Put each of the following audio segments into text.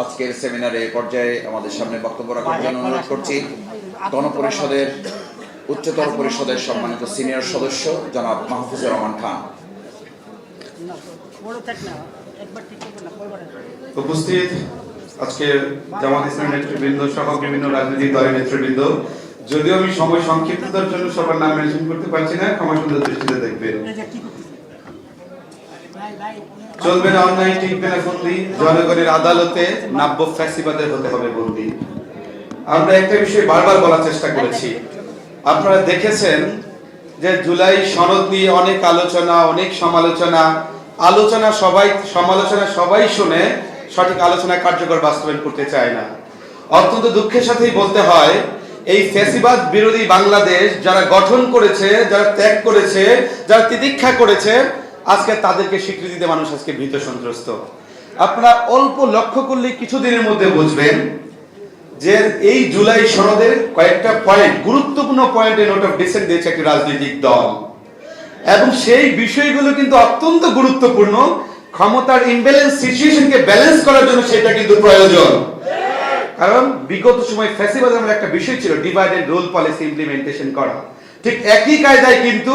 আজকের সেমিনারে পর্যায়ে আমাদের সামনে বক্তব্য রাখার জন্য অনুরোধ করছি। গণপরিষদের উচ্চতর পরিষদের সম্মানিত সিনিয়র সদস্য জনাব মাহফুজুর রহমান খান। উপস্থিত আজকের জামাত ইসলাম নেতৃবৃন্দ সহ বিভিন্ন রাজনৈতিক দলের নেতৃবৃন্দ। যদিও আমি সময় সংক্ষিপ্ততার জন্য সবার নাম মেনশন করতে পারছি না ক্ষমা সুন্দর দৃষ্টিতে দেখবেন। চলবে না অন্যায় টিকবে না ফন্দি জনগণের আদালতে নাব্য ফ্যাসিবাদের হতে হবে বন্দি। আমরা একটা বিষয় বারবার বলার চেষ্টা করেছি। আপনারা দেখেছেন যে জুলাই সনদ নিয়ে অনেক আলোচনা, অনেক সমালোচনা। আলোচনা সবাই, সমালোচনা সবাই শুনে সঠিক আলোচনা কার্যকর বাস্তবায়ন করতে চায় না। অত্যন্ত দুঃখের সাথেই বলতে হয়, এই ফ্যাসিবাদ বিরোধী বাংলাদেশ যারা গঠন করেছে, যারা ত্যাগ করেছে, যারা তিতিক্ষা করেছে আজকে তাদেরকে স্বীকৃতি দিয়ে মানুষ আজকে ভীত সন্ত্রস্ত। আপনারা অল্প লক্ষ্য করলে কিছুদিনের মধ্যে বুঝবেন যে এই জুলাই সনদের কয়েকটা পয়েন্ট গুরুত্বপূর্ণ পয়েন্টে নোট অফ ডিসেন্ট দিয়েছে একটি রাজনৈতিক দল। এবং সেই বিষয়গুলো কিন্তু অত্যন্ত গুরুত্বপূর্ণ। ক্ষমতার ইমব্যালেন্স সিচুয়েশনকে ব্যালেন্স করার জন্য সেটা কিন্তু প্রয়োজন। কারণ বিগত সময় ফ্যাসিবাদ নামের একটা বিষয় ছিল divide and rule policy implementation করা। ঠিক একই কায়দায় কিন্তু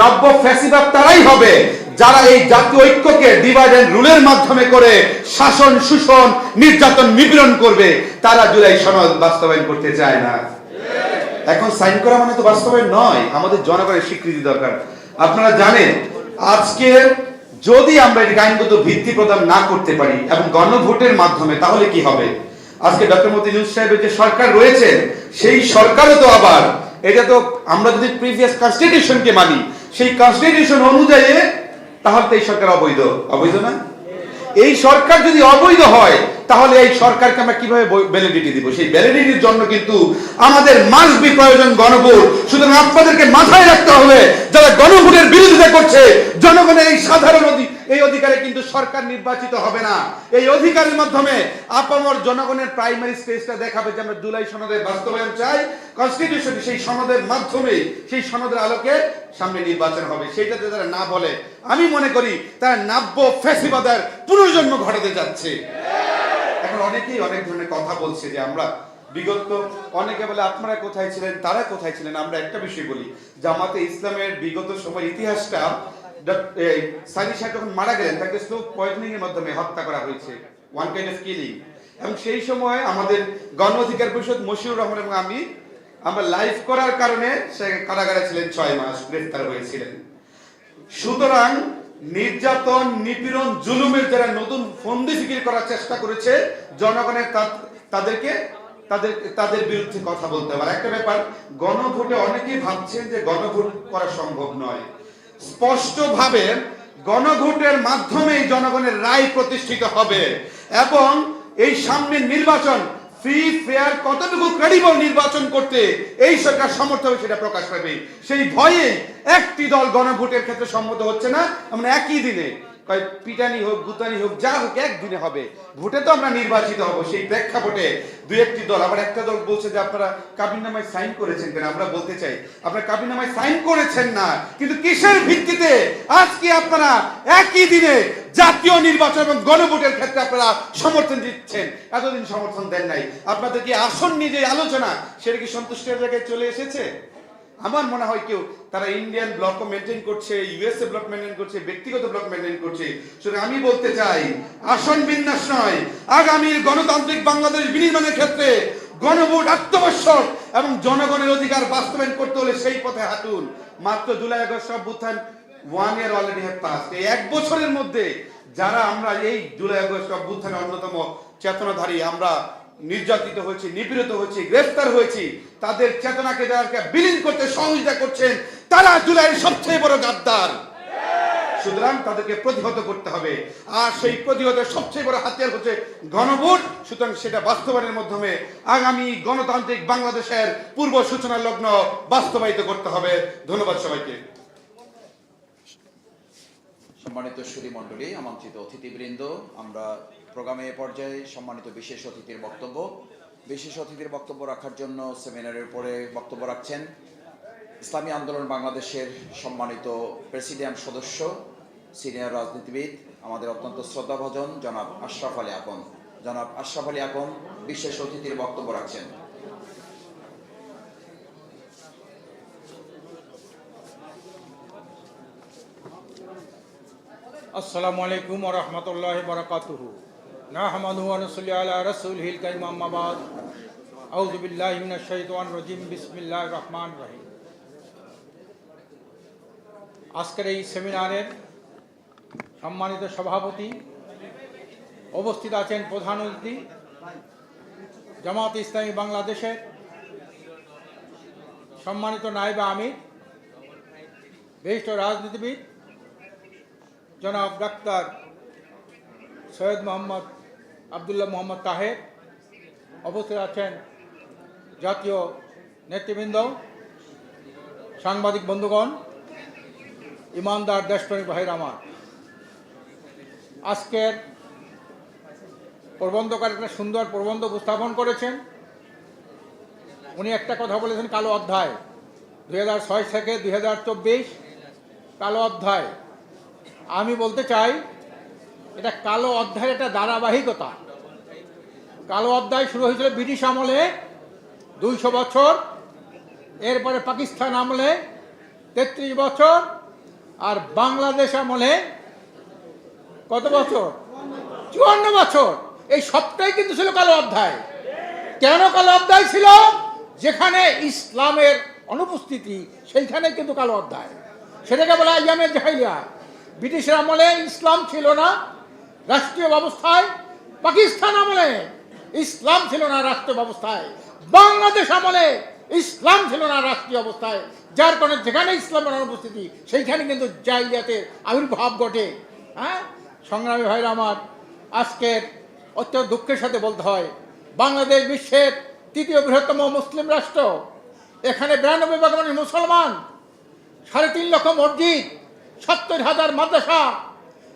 নব্য ফ্যাসিবাদ তারাই হবে। যারা এই জাতীয় ঐক্যকে ডিভাইড এন্ড রুলের মাধ্যমে করে শাসন, শোষণ, নির্যাতন, নিপীড়ন করবে, তারা জুলাই সনদ বাস্তবায়ন করতে চায় না। এখন সাইন করা মানে তো বাস্তবায়ন নয়, আমাদের জনগণের স্বীকৃতি দরকার। আপনারা জানেন, আজকে যদি আমরা এটি আইনগত ভিত্তি প্রদান না করতে পারি এবং গণভোটের মাধ্যমে, তাহলে কি হবে? আজকে ডক্টর মতি সাহেবের যে সরকার রয়েছে, সেই সরকারও তো আবার, এটা তো আমরা যদি প্রিভিয়াস কনস্টিটিউশনকে মানি, সেই কনস্টিটিউশন অনুযায়ী তাহলে তো এই সরকার অবৈধ। অবৈধ না? এই সরকার যদি অবৈধ হয়, তাহলে এই সরকারকে আমরা কীভাবে ভ্যালিডিটি দিব? সেই ভ্যালিডিটির জন্য কিন্তু আমাদের মাস বি প্রয়োজন গণভোট। সুতরাং আপনাদেরকে মাথায় রাখতে হবে, যারা গণভোটের বিরোধিতা করছে, জনগণের এই সাধারণ এই অধিকারে কিন্তু সরকার নির্বাচিত হবে না। এই অধিকারের মাধ্যমে আপামর জনগণের প্রাইমারি স্টেজটা দেখাবে যে আমরা জুলাই সনদের বাস্তবায়ন চাই। কনস্টিটিউশন সেই সনদের মাধ্যমে, সেই সনদের আলোকে সামনে নির্বাচন হবে। সেইটাতে তারা না বলে, আমি মনে করি তারা নাব্য ফ্যাসিবাদের পুনর্জন্ম ঘটাতে যাচ্ছে। এখন অনেকেই অনেক ধরনের কথা বলছে যে আমরা বিগত, অনেকে বলে, আপনারা কোথায় ছিলেন? তারা কোথায় ছিলেন? আমরা একটা বিষয় বলি, জামাতে ইসলামের বিগত সময় ইতিহাসটা সাইদি সাহেব যখন মারা গেলেন, তাকে স্লো পয়জনিং এর মাধ্যমে হত্যা করা হয়েছে ওয়ান কাইন্ড অফ কিলিং এবং সেই সময় আমাদের গণ অধিকার পরিষদ মশিউর রহমান এবং আমি, আমরা লাইভ করার কারণে সে কারাগারে ছিলেন ছয় মাস, গ্রেফতার হয়েছিলেন। সুতরাং নির্যাতন, নিপীড়ন, জুলুমের যারা নতুন ফন্দি ফিকির করার চেষ্টা করেছে, জনগণের তাদেরকে তাদের তাদের বিরুদ্ধে কথা বলতে হবে। একটা ব্যাপার, গণভোটে অনেকেই ভাবছেন যে গণভোট করা সম্ভব নয়। স্পষ্টভাবে গণভোটের মাধ্যমেই জনগণের রায় প্রতিষ্ঠিত হবে এবং এই সামনের নির্বাচন ফ্রি, ফেয়ার, কতটুকু ক্রেডিবল নির্বাচন করতে এই সরকার সমর্থ হবে সেটা প্রকাশ পাবে। সেই ভয়ে একটি দল গণভোটের ক্ষেত্রে সম্মত হচ্ছে না আমরা একই দিনে কয়, পিটানি হোক, গুতানি হোক, যা হোক, একদিনে হবে। ভোটে তো আমরা নির্বাচিত হব, সেই প্রেক্ষাপটে দুই একটি দল। আবার একটা দল বলছে যে আপনারা কাবিননামায় সাইন করেছেন কেন, আমরা বলতে চাই, আপনারা কাবিননামায় সাইন করেছেন না, কিন্তু কিসের ভিত্তিতে আজকে আপনারা একই দিনে জাতীয় নির্বাচন এবং গণভোটের ক্ষেত্রে আপনারা সমর্থন দিচ্ছেন? এতদিন সমর্থন দেন নাই। আপনাদের কি আসন নিয়ে যে আলোচনা, সেটা কি সন্তুষ্টের জায়গায় চলে এসেছে? আমার মনে হয় কেউ তারা ইন্ডিয়ান ব্লক মেনটেন করছে ইউএসএ ব্লক মেনটেন করছে, ব্যক্তিগত ব্লক মেনটেন করছে। সুতরাং আমি বলতে চাই, আসন বিন্যাস নয়, আগামীর গণতান্ত্রিক বাংলাদেশ বিনির্মাণের ক্ষেত্রে গণভোট আত্মবশ্যক এবং জনগণের অধিকার বাস্তবায়ন করতে হলে সেই পথে হাঁটুন। মাত্র জুলাই আগস্ট অভ্যুত্থান one year already have pass এই এক বছরের মধ্যে যারা আমরা এই জুলাই আগস্ট অভ্যুত্থানের অন্যতম চেতনাধারী, আমরা নির্যাতিত হয়েছি, নিপীড়িত হয়েছি, গ্রেফতার হয়েছি, তাদের চেতনাকে যাদেরকে বিলীন করতে সহযোগিতা করছেন, তারা জুলাইয়ের সবচেয়ে বড় গাদ্দার। সুতরাং তাদেরকে প্রতিহত করতে হবে। আর সেই প্রতিহতের সবচেয়ে বড় হাতিয়ার হচ্ছে গণভোট। সুতরাং সেটা বাস্তবায়নের মাধ্যমে আগামী গণতান্ত্রিক বাংলাদেশের পূর্ব সূচনা লগ্ন বাস্তবায়িত করতে হবে। ধন্যবাদ সবাইকে। সম্মানিত সুরী মণ্ডলী, আমন্ত্রিত অতিথিবৃন্দ, আমরা প্রোগ্রামে এ পর্যায়ে সম্মানিত বিশেষ অতিথির বক্তব্য। বিশেষ অতিথির বক্তব্য রাখার জন্য সেমিনারের পরে বক্তব্য রাখছেন ইসলামী আন্দোলন বাংলাদেশের সম্মানিত প্রেসিডিয়াম সদস্য, সিনিয়র রাজনীতিবিদ, আমাদের অত্যন্ত শ্রদ্ধাভাজন জনাব আশরাফ আলী আপন জনাব আশরাফ আলী আকন, বিশেষ অতিথির বক্তব্য রাখছেন। আসসালামু আলাইকুম রহমতুল্লাহ বরকাতুহু। নাহমাদু আনসুল্লি আলা রসুলহিল কাইম আম্মাবাদ আউযু বিল্লাহি মিনাশ শাইতানির রাজিম, বিসমিল্লাহির রহমানির রহিম। আজকের এই সেমিনারের সম্মানিত সভাপতি উপস্থিত আছেন প্রধান অতিথি জামাত ইসলামী বাংলাদেশের সম্মানিত নায়েবা আমির, বিশিষ্ট রাজনীতিবিদ জনাব ডাক্তার সৈয়দ মোহাম্মদ আবদুল্লাহ মোহাম্মদ তাহের উপস্থিত আছেন জাতীয় নেতৃবৃন্দ, সাংবাদিক বন্ধুগণ, ইমানদার দেশপ্রেমিক ভাইর আমার। আজকের প্রবন্ধকার একটা সুন্দর প্রবন্ধ উপস্থাপন করেছেন। উনি একটা কথা বলেছেন, কালো অধ্যায় দু হাজার ছয় থেকে দুই হাজার চব্বিশ, কালো অধ্যায়। আমি বলতে চাই, এটা কালো অধ্যায়ের একটা ধারাবাহিকতা। কালো অধ্যায় শুরু হয়েছিল ব্রিটিশ আমলে দুইশো বছর, এরপরে পাকিস্তান আমলে তেত্রিশ বছর আর বাংলাদেশ আমলে কত বছর? চুয়ান্ন বছর। এই সবটাই কিন্তু ছিল কালো অধ্যায়। কেন কালো অধ্যায় ছিল? যেখানে ইসলামের অনুপস্থিতি, সেইখানে কিন্তু কালো অধ্যায়। সেটাকে বলা ইয়ামের জাহিলিয়া। ব্রিটিশের আমলে ইসলাম ছিল না, রাষ্ট্রীয় ব্যবস্থায় পাকিস্তান আমলে। ইসলাম ছিল না রাষ্ট্রীয় ব্যবস্থায় বাংলাদেশ আমলে ইসলাম ছিল না রাষ্ট্রীয় অবস্থায়। যার কারণে যেখানে ইসলামের অনুপস্থিতি, সেইখানে কিন্তু জাইলিয়াতের আবির্ভাব ঘটে। হ্যাঁ? সংগ্রামী ভাইরা আমার, আজকের অত্যন্ত দুঃখের সাথে বলতে হয়, বাংলাদেশ বিশ্বের তৃতীয় বৃহত্তম মুসলিম রাষ্ট্র। এখানে বিরানব্বই ভাগ মানুষ মুসলমান। সাড়ে তিন লক্ষ মসজিদ, সত্তর হাজার মাদ্রাসা,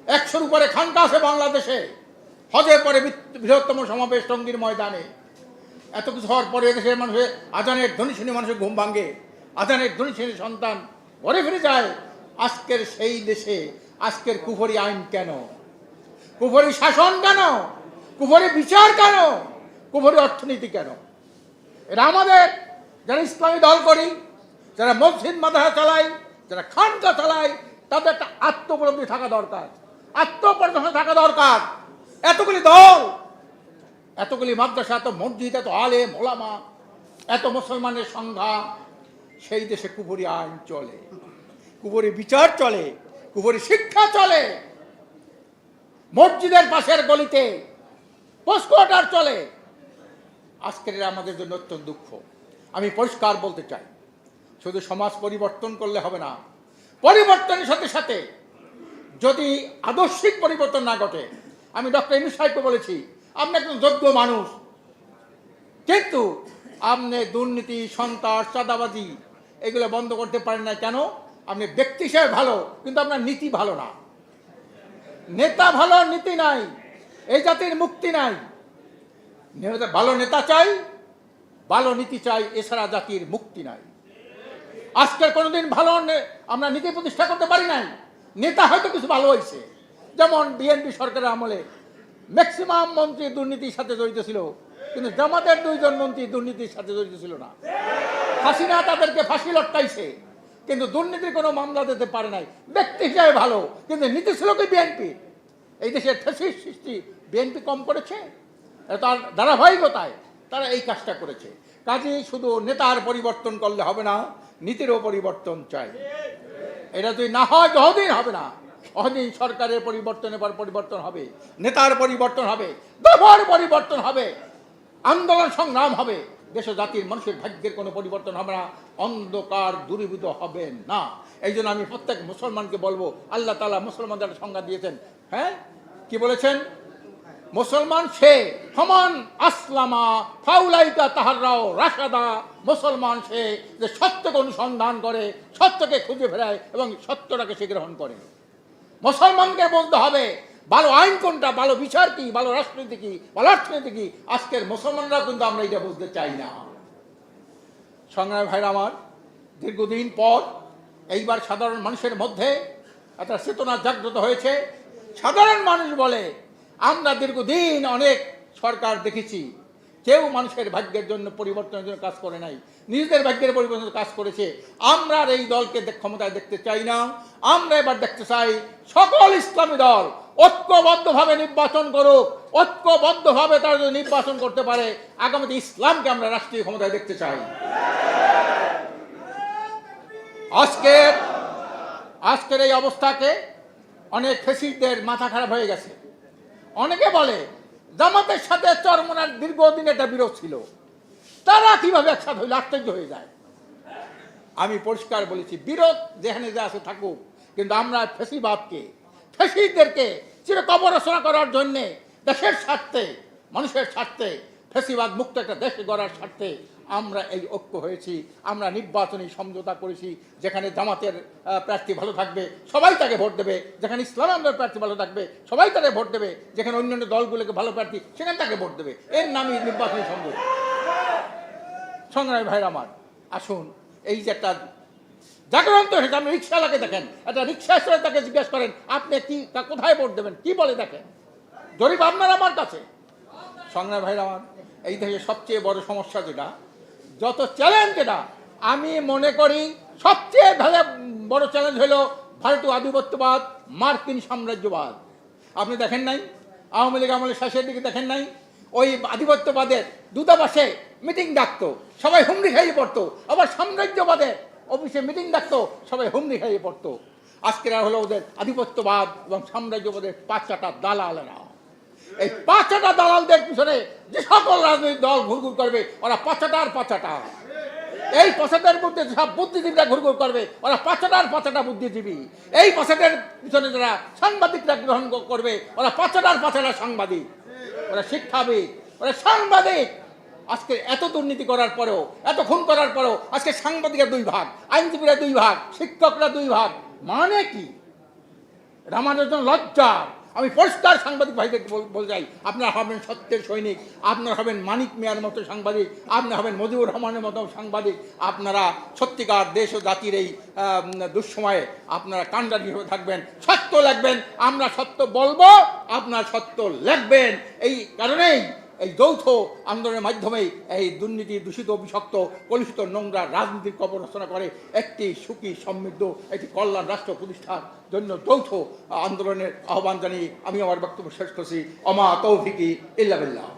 একশোর উপরে খানকা আছে বাংলাদেশে। হজের পরে বৃহত্তম সমাবেশ টঙ্গীর ময়দানে। এত কিছু হওয়ার পরে দেশের মানুষের আজানের ধ্বনি শুনে মানুষের ঘুম ভাঙে। আজানের ধ্বনি শুনে সন্তান ঘরে ফিরে যায়, আজকের সেই দেশে, আজকের কুফরি আইন কেন? কুফরি শাসন কেন? কুফরি বিচার কেন? কুফরি অর্থনীতি কেন? এরা আমাদের, যারা ইসলামী দল করি, যারা মসজিদ মাদ্রাসা চালায় যারা খানকা চালায় তাদের একটা আত্মপলব্ধি থাকা দরকার। আত্মপর্যন্ত থাকা দরকার। এতগুলি দল, এতগুলি মাদ্রাসা, এত মসজিদ, এত আলে মোলামা এত মুসলমানের সংখ্যা, সেই দেশে কুপুরি আইন চলে। কুপুরি বিচার চলে কুপুরি শিক্ষা চলে। মসজিদের পাশের গলিতে পোস্ট কোয়ার্টার চলে। আজকের আমাদের জন্য অত্যন্ত দুঃখ। আমি পরিষ্কার বলতে চাই, শুধু সমাজ পরিবর্তন করলে হবে না, পরিবর্তনের সাথে সাথে যদি আদর্শিক পরিবর্তন না ঘটে আমি ডক্টর ইনু সাহেবকে বলেছি, আপনি একজন যোগ্য মানুষ। কিন্তু আপনি দুর্নীতি, সন্ত্রাস, চাঁদাবাজি এগুলো বন্ধ করতে পারেন না কেন? আপনি ব্যক্তি হিসেবে ভালো, কিন্তু আপনার নীতি ভালো না। নেতা ভালো নীতি নাই, এই জাতির মুক্তি নাই। ভালো নেতা চাই, ভালো নীতি চাই, এছাড়া জাতির মুক্তি নাই। আজকের কোনোদিন ভালো আমরা নীতি প্রতিষ্ঠা করতে পারি নাই। নেতা হয়তো কিছু ভালো হয়েছে। যেমন বিএনপি সরকারের আমলে ম্যাক্সিমাম মন্ত্রী দুর্নীতির সাথে জড়িত ছিল, কিন্তু জামাতের দুইজন মন্ত্রী দুর্নীতির সাথে জড়িত ছিল না। হাসিনা তাদেরকে ফাঁসি লটকাইছে, কিন্তু দুর্নীতির কোনো মামলা দিতে পারে নাই। ব্যক্তি হিসাবে ভালো, কিন্তু নীতি ছিল কি বিএনপি? এই দেশের ঠেসির সৃষ্টি বিএনপি কম করেছে, তার ধারাবাহিকতায় তারা এই কাজটা করেছে। কাজে শুধু নেতার পরিবর্তন করলে হবে না, নীতিরও পরিবর্তন চাই। এটা যদি না হয় যতদিন হবে না। অদিন সরকারের পরিবর্তনের পর পরিবর্তন হবে, নেতার পরিবর্তন হবে দফার পরিবর্তন হবে, আন্দোলন সংগ্রাম হবে, দেশ জাতির মানুষের ভাগ্যের কোনো পরিবর্তন হবে না, অন্ধকার দূরীভূত হবে না। এই জন্য আমি প্রত্যেক মুসলমানকে বলব, আল্লাহ তালা মুসলমানদের সংজ্ঞা দিয়েছেন। হ্যাঁ? কি বলেছেন? মুসলমান সে সমান আসলামা ফাউলাইকা তাহারাও রাশাদা। মুসলমান সে যে সত্যকে অনুসন্ধান করে, সত্যকে খুঁজে ফেরায় এবং সত্যটাকে সে গ্রহণ করে। মুসলমানকে বলতে হবে, ভালো আইন কোনটা, ভালো বিচার কি, ভালো রাজনীতি কি, ভালো অর্থনীতি কি? আজকের মুসলমানরা কিন্তু আমরা এটা বুঝতে চাই না। সংগ্রাম ভাইরা আমার, দীর্ঘদিন পর এইবার সাধারণ মানুষের মধ্যে একটা চেতনা জাগ্রত হয়েছে। সাধারণ মানুষ বলে, আমরা দীর্ঘদিন অনেক সরকার দেখেছি কেউ মানুষের ভাগ্যের জন্য পরিবর্তনের জন্য কাজ করে নাই। নিজেদের ভাগ্যের পরিবর্তনের কাজ করেছে। আমরা আর এই দলকে ক্ষমতায় দেখতে চাই না। আমরা এবার দেখতে চাই সকল ইসলামী দল ঐক্যবদ্ধভাবে নির্বাচন করুক। ঐক্যবদ্ধভাবে তারা যদি নির্বাচন করতে পারে, আগামীতে ইসলামকে আমরা রাষ্ট্রীয় ক্ষমতায় দেখতে চাই। আজকের আজকের এই অবস্থাকে অনেক ফেসিলদের মাথা খারাপ হয়ে গেছে। অনেকে বলে জামাতের সাথে চরমনার দীর্ঘদিন একটা বিরোধ ছিল। তারা কীভাবে একসাথে হইলে? আশ্চর্য হয়ে যায়। আমি পরিষ্কার বলেছি, বিরোধ যেখানে যে আছে থাকুক, কিন্তু আমরা ফেসিবাদকে, ফেসিদেরকে চিরকবরচনা করার জন্যে দেশের স্বার্থে, মানুষের স্বার্থে ফেসিবাদ মুক্ত একটা দেশ গড়ার স্বার্থে আমরা এই ঐক্য হয়েছি, আমরা নির্বাচনী সমঝোতা করেছি, যেখানে জামাতের প্রার্থী ভালো থাকবে, সবাই তাকে ভোট দেবে, যেখানে ইসলাম আন্দোলনের প্রার্থী ভালো থাকবে, সবাই তাকে ভোট দেবে, যেখানে অন্যান্য দলগুলোকে ভালো প্রার্থী, সেখানে তাকে ভোট দেবে। এর নামই নির্বাচনী সমঝোতা। সংগ্রামী ভাইরা আমার, আসুন, এই যে একটা জাগরন্ত হয়েছে আপনি রিক্সাওয়ালাকে দেখেন, একটা রিক্সা তাকে জিজ্ঞেস করেন, আপনি কি, তা কোথায় ভোট দেবেন? কি বলে দেখেন? জরিপ আপনার, আমার কাছে। সংগ্রামী ভাইরা আমার, এই দেশে সবচেয়ে বড় সমস্যা যেটা, যত চ্যালেঞ্জ যেটা, আমি মনে করি সবচেয়ে ভালো, বড় চ্যালেঞ্জ হলো ভারতীয় আধিপত্যবাদ, মার্কিন সাম্রাজ্যবাদ। আপনি দেখেন নাই? আওয়ামী লীগ আমলের শেষের দিকে দেখেন নাই? ওই আধিপত্যবাদের দূতাবাসে মিটিং ডাকতো, সবাই হুমড়ি খাইয়ে পড়তো, আবার সাম্রাজ্যবাদের অফিসে মিটিং ডাকতো, সবাই হুমড়ি খাইয়ে পড়তো। আজকের হলো ওদের আধিপত্যবাদ এবং সাম্রাজ্যবাদের পাঁচটা দালালেরা এই পাঁচটা দালালদের পিছনে, যে সকল রাজনৈতিক দল ঘুরঘুর করবে, ওরা পাঁচটার পাঁচটা। এই পাঁচটার মধ্যে সব বুদ্ধিজীবীরা ঘুরঘুর করবে, ওরা পাঁচটার পাঁচটা বুদ্ধিজীবী। এই পাঁচটার পিছনে যারা সাংবাদিকরা গ্রহণ করবে, ওরা পাঁচটার পাঁচটা সাংবাদিক। ওরা শিক্ষাবিদ, ওরা সাংবাদিক। আজকে এত দুর্নীতি করার পরেও, এত খুন করার পরেও, আজকে সাংবাদিকরা দুই ভাগ, আইনজীবীরা দুই ভাগ, শিক্ষকরা দুই ভাগ। মানে কি? জন্য লজ্জা আমি পরিষ্কার সাংবাদিক ভাইদেরকে বলতে চাই। আপনারা হবেন সত্যের সৈনিক, আপনারা হবেন মানিক মিয়ার মতো সাংবাদিক, আপনারা হবেন মজিবুর রহমানের মতো সাংবাদিক, আপনারা সত্যিকার দেশ ও জাতির এই দুঃসময়ে আপনারা কাণ্ডারি হয়ে থাকবেন, সত্য লাগবেন আমরা সত্য বলব, আপনারা সত্য লাগবেন এই কারণেই এই যৌথ আন্দোলনের মাধ্যমেই এই দুর্নীতি দূষিত বিষাক্ত কলুষিত নোংরা রাজনীতির কবর রচনা করে একটি সুখী সমৃদ্ধ একটি কল্যাণ রাষ্ট্র প্রতিষ্ঠার জন্য যৌথ আন্দোলনের আহ্বান জানিয়ে আমি আমার বক্তব্য শেষ করছি। অমা তৌফিকি ইল্লা বিল্লাহ।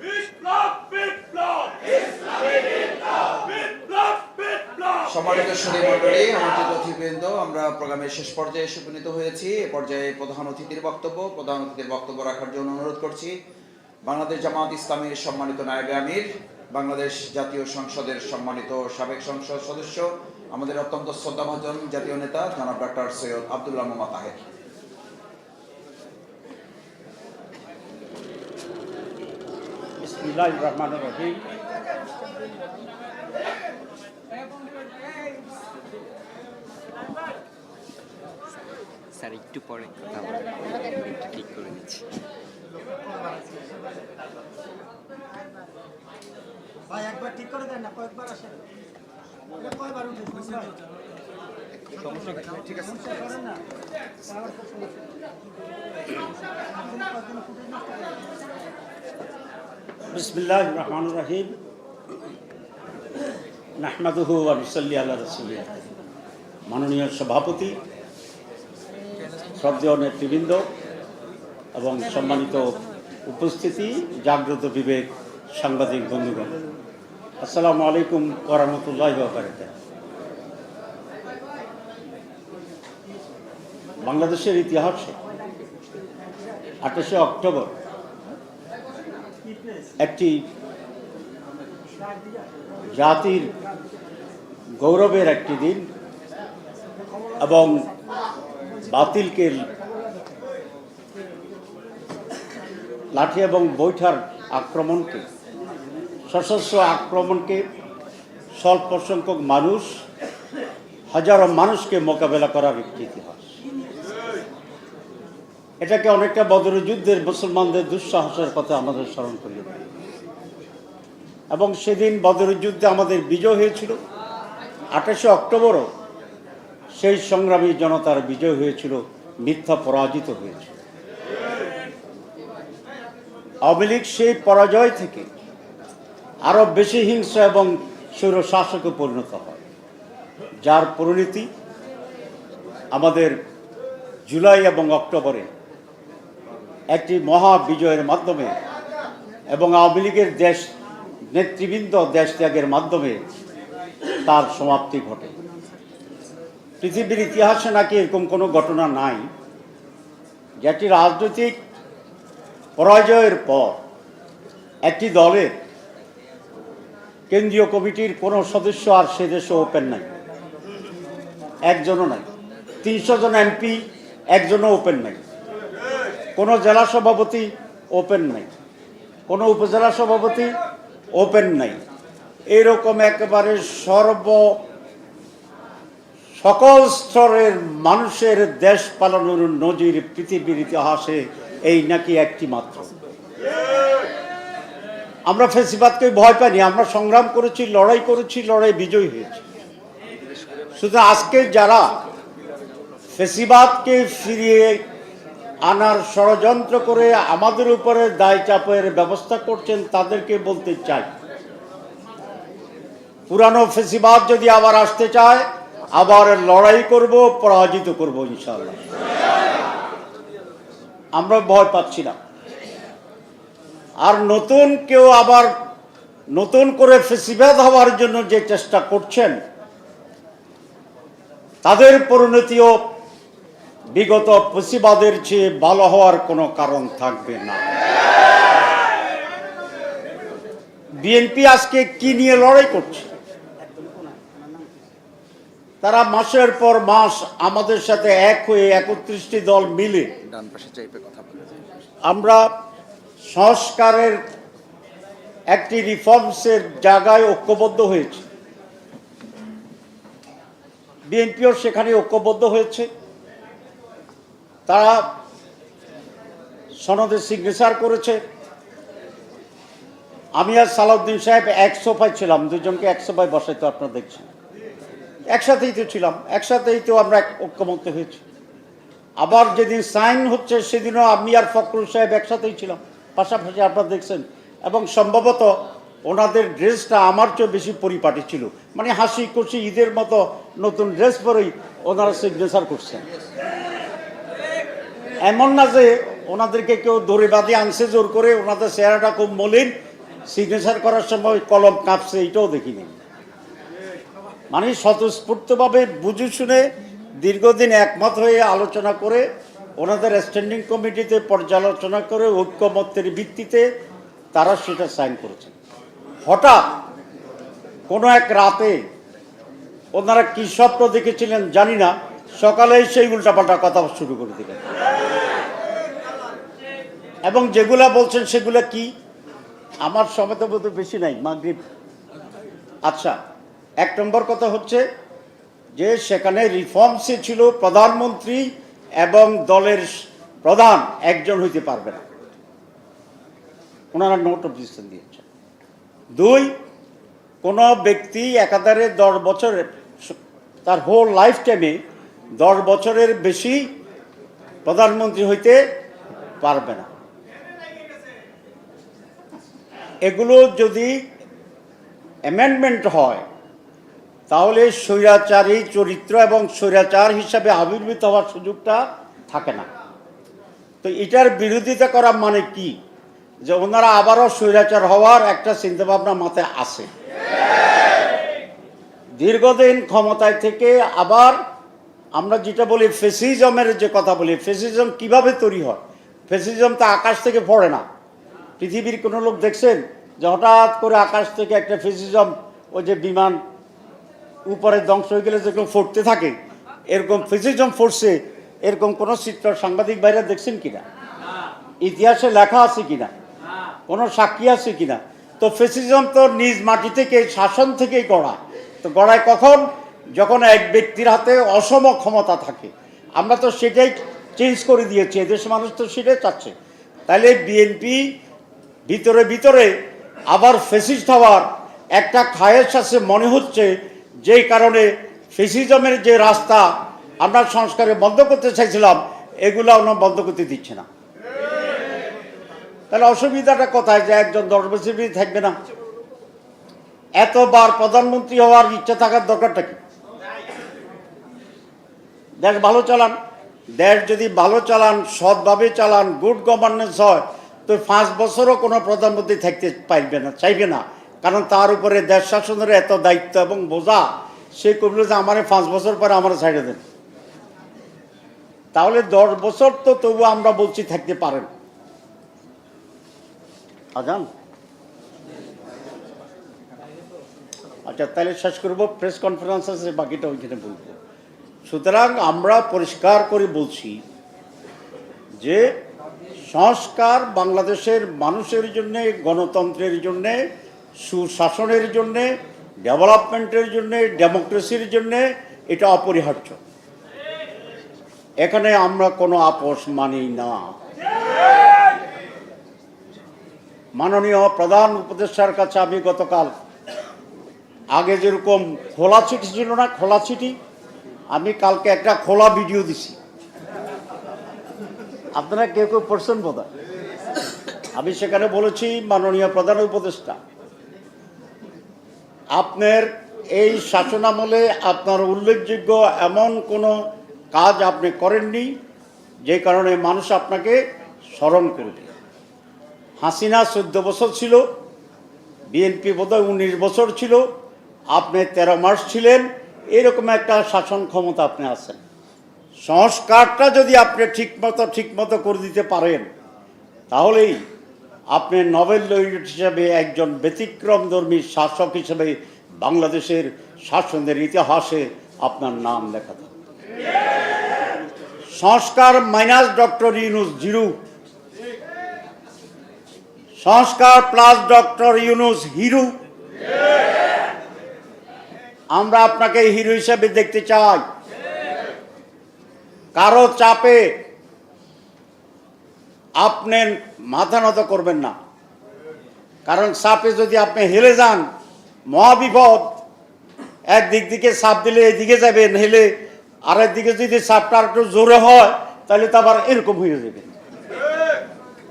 বিপ্লব বিপ্লব! বিপ্লব বিপ্লব! সম্মানিত সুধী মণ্ডলী আমন্ত্রিত অতিথিবৃন্দ আমরা প্রোগ্রামের শেষ পর্যায়ে এসে উপনীত হয়েছি। এ পর্যায়ে প্রধান অতিথির বক্তব্য প্রধান অতিথির বক্তব্য রাখার জন্য অনুরোধ করছি। বাংলাদেশ জামাত ইসলামের সম্মানিত নায়েবে আমির বাংলাদেশ জাতীয় সংসদের সম্মানিত সাবেক সংসদ সদস্য আমাদের অত্যন্ত শ্রদ্ধাভাজন জাতীয় নেতা জনাব ডক্টর সৈয়দ আব্দুল্লাহ মোহাম্মদ তাহের। বিসমিল্লাহির রহমানির রহিম। স্যার একটু পরে কথা ঠিক করে দিচ্ছি ভাই একবার ঠিক করে দেন না কয়েকবার আসেন। কয়বার উঠে ঠিক আছে। না। মাননীয় সভাপতি শ্রদ্ধেয় নেতৃবৃন্দ এবং সম্মানিত উপস্থিতি, জাগ্রত বিবেক, সাংবাদিক বন্ধুগণ। আসসালামু আলাইকুম ওরহমতুল্লাহ বারকাত বাংলাদেশের ইতিহাসে আঠাশে অক্টোবর একটি জাতির গৌরবের একটি দিন এবং বাতিলকে লাঠি এবং বৈঠার আক্রমণকে, সশস্ত্র আক্রমণকে স্বল্প সংখ্যক মানুষ, হাজারো মানুষকে মোকাবেলা করার একটি ইতিহাস। এটাকে অনেকটা বদর যুদ্ধের মুসলমানদের দুঃসাহসের কথা আমাদের স্মরণ করিয়ে দেয়। এবং সেদিন বদরের যুদ্ধে আমাদের বিজয় হয়েছিল। আঠাশে অক্টোবরও সেই সংগ্রামী জনতার বিজয় হয়েছিল, মিথ্যা পরাজিত হয়েছিল। আওয়ামী লীগ সেই পরাজয় থেকে আরও বেশি হিংস্র এবং স্বৈর শাসকে পরিণত হয়। যার পরিণতি আমাদের জুলাই এবং অক্টোবরে একটি মহা বিজয়ের মাধ্যমে এবং আওয়ামী লীগের দেশ নেতৃবৃন্দ দেশ ত্যাগের মাধ্যমে তার সমাপ্তি ঘটে। পৃথিবীর ইতিহাসে নাকি এরকম কোনো ঘটনা নাই। যেটি রাজনৈতিক পরাজয়ের পর একটি দলের কেন্দ্রীয় কমিটির কোনো সদস্য আর সে দেশে ওপেন নাই। একজনও নাই। তিনশো জন এমপি, একজনও ওপেন নাই। কোনো জেলা সভাপতি ওপেন নাই। কোনো উপজেলা সভাপতি ওপেন নাই। এরকম একেবারে সর্ব সকল স্তরের মানুষের দেশ পালানোর নজির পৃথিবীর ইতিহাসে এই নাকি একটি মাত্র। আমরা ফেসিবাদকে ভয় পাইনি, আমরা সংগ্রাম করেছি, লড়াই করেছি, লড়াই বিজয়ী হয়েছি। শুধু আজকে যারা ফেসিবাদকে ফিরিয়ে আনার ষড়যন্ত্র করে আমাদের উপরে দায় চাপের ব্যবস্থা করছেন, তাদেরকে বলতে চাই। পুরানো ফেসিবাদ যদি আবার আসতে চায়, আবার লড়াই করব, পরাজিত করব ইনশাল্লাহ আমরা ভয় পাচ্ছি না। আর নতুন কেউ আবার নতুন করে ফেসিবাদ হওয়ার জন্য যে চেষ্টা করছেন, তাদের পরিণতিও বিগত ফেসিবাদের চেয়ে ভালো হওয়ার কোনো কারণ থাকবে না। বিএনপি আজকে কি নিয়ে লড়াই করছে? তারা মাসের পর মাস আমাদের সাথে এক হয়ে একত্রিশটি দল মিলে আমরা সংস্কারের একটি রিফর্মসের জায়গায় ঐক্যবদ্ধ হয়েছে। বিএনপিও সেখানে ঐক্যবদ্ধ হয়েছে। তারা সনদে সিগনেচার করেছে। আমি আর সালাউদ্দিন সাহেব এক সোফায় ছিলাম দুজনকে এক সোফায় বসাই তো আপনারা দেখছেন। একসাথেই তো ছিলাম, একসাথেই তো আমরা ঐক্যমত্য হয়েছি। আবার যেদিন সাইন হচ্ছে, সেদিনও আমি আর ফখরুল সাহেব একসাথেই ছিলাম। পাশাপাশি আপনারা দেখছেন, এবং সম্ভবত ওনাদের ড্রেসটা আমার চেয়ে বেশি পরিপাটি ছিল। মানে হাসি খুশি ঈদের মতো নতুন ড্রেস পরেই ওনারা সিগনেচার করছেন। এমন না যে ওনাদেরকে কেউ দড়ি বাঁধি আনছে জোর করে ওনাদের চেহারাটা খুব মলিন সিগনেচার করার সময় কলম কাঁপছে, এইটাও দেখিনি। মানে স্বতঃস্ফূর্তভাবে বুঝে শুনে দীর্ঘদিন একমত হয়ে আলোচনা করে ওনাদের স্ট্যান্ডিং কমিটিতে পর্যালোচনা করে ঐক্যমত্যের ভিত্তিতে তারা সেটা সাইন করেছেন। হঠাৎ কোনো এক রাতে ওনারা কি স্বপ্ন দেখেছিলেন জানি না, সকালেই সেই উল্টাপাল্টা কথা শুরু করে দিলেন। এবং যেগুলা বলছেন সেগুলা কি? আমার সময় তো বেশি নাই, মাগরিব। আচ্ছা এক নম্বর কথা হচ্ছে যে সেখানে রিফর্মসে ছিল প্রধানমন্ত্রী এবং দলের প্রধান একজন হইতে পারবে না। ওনারা নোট অফ ডিসিশন দিয়েছেন। দুই, কোনো ব্যক্তি একাধারে দশ বছরের তার হোল লাইফ টাইমে দশ বছরের বেশি প্রধানমন্ত্রী হইতে পারবে না। এগুলো যদি অ্যামেন্ডমেন্ট হয় তাহলে স্বৈরাচারী চরিত্র এবং স্বৈরাচার হিসাবে আবির্ভূত হওয়ার সুযোগটা থাকে না। তো এটার বিরোধিতা করা মানে কি? যে ওনারা আবারও স্বৈরাচার হওয়ার একটা চিন্তাভাবনা মাথায় আসে। দীর্ঘদিন ক্ষমতায় থেকে আবার আমরা যেটা বলি ফেসিজমের যে কথা বলি, ফেসিজম কীভাবে তৈরি হয়? ফেসিজম তো আকাশ থেকে পড়ে না। পৃথিবীর কোনো লোক দেখছেন যে হঠাৎ করে আকাশ থেকে একটা ফেসিজম, ওই যে বিমান উপরে ধ্বংস হয়ে গেলে যেরকম ফুটতে থাকে, এরকম ফিজিজম ফোর্সে এরকম কোনো চিত্র সাংবাদিক বাইরে দেখছেন কিনা? ইতিহাসে লেখা আছে কিনা? কোনো সাক্ষী আছে কিনা? তো ফেসিজম তো নিজ মাটি থেকে, শাসন থেকেই গড়া। তো গড়ায় কখন? যখন এক ব্যক্তির হাতে অসম ক্ষমতা থাকে। আমরা তো সেটাই চেঞ্জ করে দিয়েছি এদেশের মানুষ তো সেটাই চাচ্ছে। তাহলে বিএনপি ভিতরে ভিতরে আবার ফেসিস্ট হওয়ার একটা খায়েশ আছে, মনে হচ্ছে যেই কারণে ফেসিজমের যে রাস্তা আমরা সংস্কারে বন্ধ করতে চাইছিলাম, এগুলো আমরা বন্ধ করতে দিচ্ছে না। তাহলে অসুবিধাটা কোথায় যে একজন দশ থাকবে না? এতবার প্রধানমন্ত্রী হওয়ার ইচ্ছা থাকার দরকারটা কি? দেশ ভালো চালান, দেশ যদি ভালো চালান, সৎভাবে চালান গুড গভর্নেন্স হয়, তো পাঁচ বছরও কোনো প্রধানমন্ত্রী থাকতে পারবে না, চাইবে না। কারণ তার উপরে দেশ শাসনের এত দায়িত্ব এবং বোঝা, সে করল যে আমার পাঁচ বছর পরে আমার ছাইড়ে দেন। তাহলে দশ বছর তো তবু আমরা বলছি থাকতে পারেন। আজান? আচ্ছা তাহলে শেষ করব প্রেস কনফারেন্স আছে, বাকিটা ওইখানে বলব। সুতরাং আমরা পরিষ্কার করে বলছি যে সংস্কার বাংলাদেশের মানুষের জন্যে, গণতন্ত্রের জন্যে সুশাসনের জন্যে, ডেভেলপমেন্টের জন্যে, ডেমোক্রেসির জন্যে এটা অপরিহার্য। এখানে আমরা কোনো আপোষ মানি না। মাননীয় প্রধান উপদেষ্টার কাছে আমি গতকাল, আগে যেরকম খোলা চিঠি ছিল না, খোলা চিঠি, আমি কালকে একটা খোলা ভিডিও দিছি। আপনারা কেউ কেউ পড়ছেন বোধ আমি সেখানে বলেছি, মাননীয় প্রধান উপদেষ্টা আপনার এই শাসনামলে আপনার উল্লেখযোগ্য এমন কোনো কাজ আপনি করেননি যে কারণে মানুষ আপনাকে স্মরণ করবে। হাসিনা চোদ্দ বছর ছিল বিএনপি বোধহয় উনিশ বছর ছিল, আপনি তেরো মাস ছিলেন, এরকম একটা শাসন ক্ষমতা আপনি আছেন। সংস্কারটা যদি আপনি ঠিকমতো ঠিকমতো করে দিতে পারেন, তাহলেই আপনি নোবেল লরিয়েট হিসেবে একজন ব্যতিক্রমধর্মী শাসক হিসেবে বাংলাদেশের শাসনের ইতিহাসে আপনার নাম লেখা থাকবে। সংস্কার মাইনাস ডক্টর ইউনুস জিরু। সংস্কার প্লাস ডক্টর ইউনুস হিরু। আমরা আপনাকে হিরো হিসেবে দেখতে চাই। কারও চাপে আপনি মাথা নত করবেন না। কারণ সাপে যদি আপনি হেলে যান, মহাবিপদ। একদিক দিকে সাপ দিলে এদিকে যাবে হেলে আরেক দিকে যদি চাপটা একটু জোরে হয়, তাহলে তো আবার এরকম হয়ে যাবে।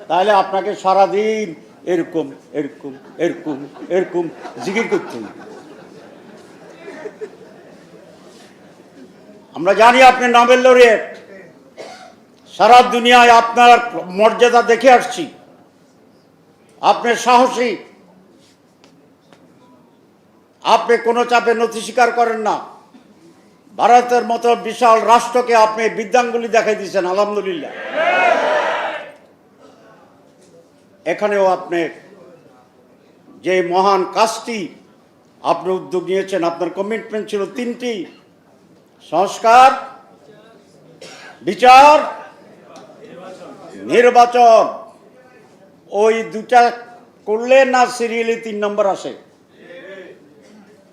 তাহলে আপনাকে সারাদিন এরকম এরকম এরকম এরকম জিকির করতে আমরা জানি আপনি নোবেল লরিয়েট। সারা দুনিয়ায় আপনার মর্যাদা দেখে আসছি। আপনি সাহসী। আপনি কোনো চাপে নথি স্বীকার করেন না। ভারতের মতো বিশাল রাষ্ট্রকে আপনি বিদ্যাঙ্গুলি দেখাই দিয়েছেন, আলহামদুলিল্লাহ। এখানেও আপনি যে মহান কাজটি আপনি উদ্যোগ নিয়েছেন, আপনার কমিটমেন্ট ছিল তিনটি। সংস্কার, বিচার নির্বাচন। ওই দুটা করলে না সিরিয়ালি তিন নম্বর আসে?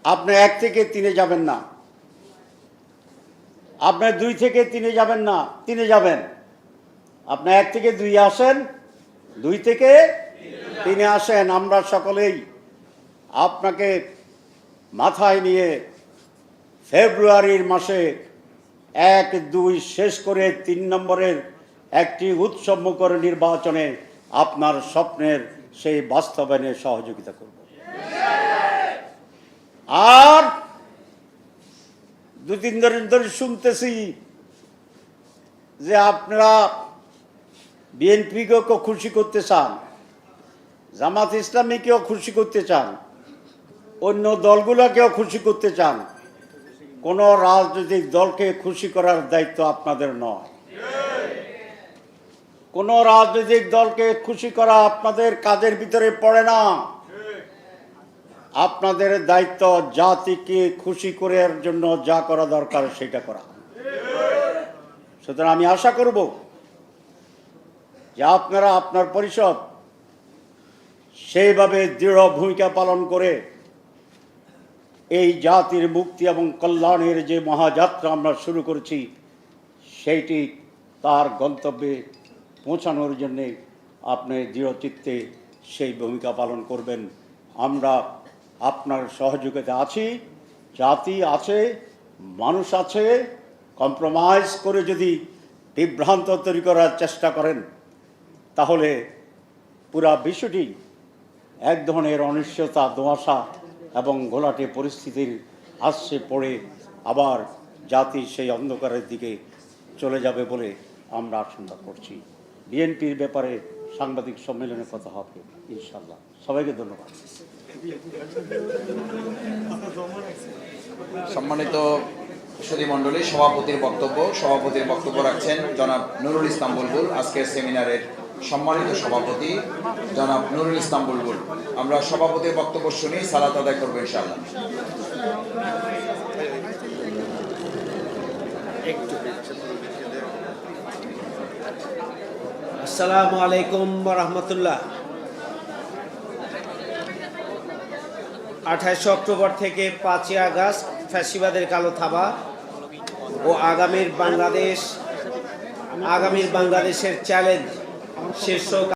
আপনি এক থেকে তিনে যাবেন না। আপনি দুই থেকে তিনে যাবেন না, তিনে যাবেন। আপনি এক থেকে দুই আসেন, দুই থেকে তিনে আসেন, আমরা সকলেই আপনাকে মাথায় নিয়ে ফেব্রুয়ারির মাসে এক, দুই শেষ করে তিন নম্বরের একটি উৎসবমুখর নির্বাচনে আপনার স্বপ্নের সেই বাস্তবায়নে সহযোগিতা করব। আর দু তিন দিন ধরে শুনতেছি যে আপনারা বিএনপিকেও খুশি করতে চান, জামাত ইসলামীকেও খুশি করতে চান, অন্য দলগুলোকেও খুশি করতে চান, কোনো রাজনৈতিক দলকে খুশি করার দায়িত্ব আপনাদের নয়। কোনো রাজনৈতিক দলকে খুশি করা আপনাদের কাজের ভিতরে পড়ে না। আপনাদের দায়িত্ব জাতিকে খুশি করার জন্য যা করা দরকার সেটা করা। সুতরাং আমি আশা করব যে আপনারা আপনার পরিষদ সেইভাবে দৃঢ় ভূমিকা পালন করে এই জাতির মুক্তি এবং কল্যাণের যে মহাযাত্রা আমরা শুরু করেছি, সেইটি তার গন্তব্যে পৌঁছানোর জন্যে আপনি দৃঢ়চিত্তে সেই ভূমিকা পালন করবেন। আমরা আপনার সহযোগিতা আছি, জাতি আছে, মানুষ আছে কম্প্রোমাইজ করে যদি বিভ্রান্ত তৈরি করার চেষ্টা করেন, তাহলে পুরা বিশ্বটি এক ধরনের অনিশ্চয়তা দোয়াশা এবং ঘোলাটে পরিস্থিতির আসছে পড়ে আবার জাতি সেই অন্ধকারের দিকে চলে যাবে বলে আমরা আশঙ্কা করছি। বিএনপির ব্যাপারে সাংবাদিক সম্মেলনে কথা হবে ইনশাল্লাহ সবাইকে ধন্যবাদ। সম্মানিত সুধী মণ্ডলী সভাপতির বক্তব্য সভাপতির বক্তব্য রাখছেন জনাব নুরুল ইসলাম বুলবুল আজকের সেমিনারের সম্মানিত সভাপতি জনাব নুরুল ইসলাম বুলবুল। আমরা সভাপতির বক্তব্য শুনি সালাত আদায় করব ইনশাআল্লাহ। আসসালামু আলাইকুম রহমতুল্লাহ আঠাশে অক্টোবর থেকে পাঁচই আগস্ট ফ্যাসিবাদের কালো থাবা ও আগামীর বাংলাদেশ আগামীর বাংলাদেশের চ্যালেঞ্জ শীর্ষক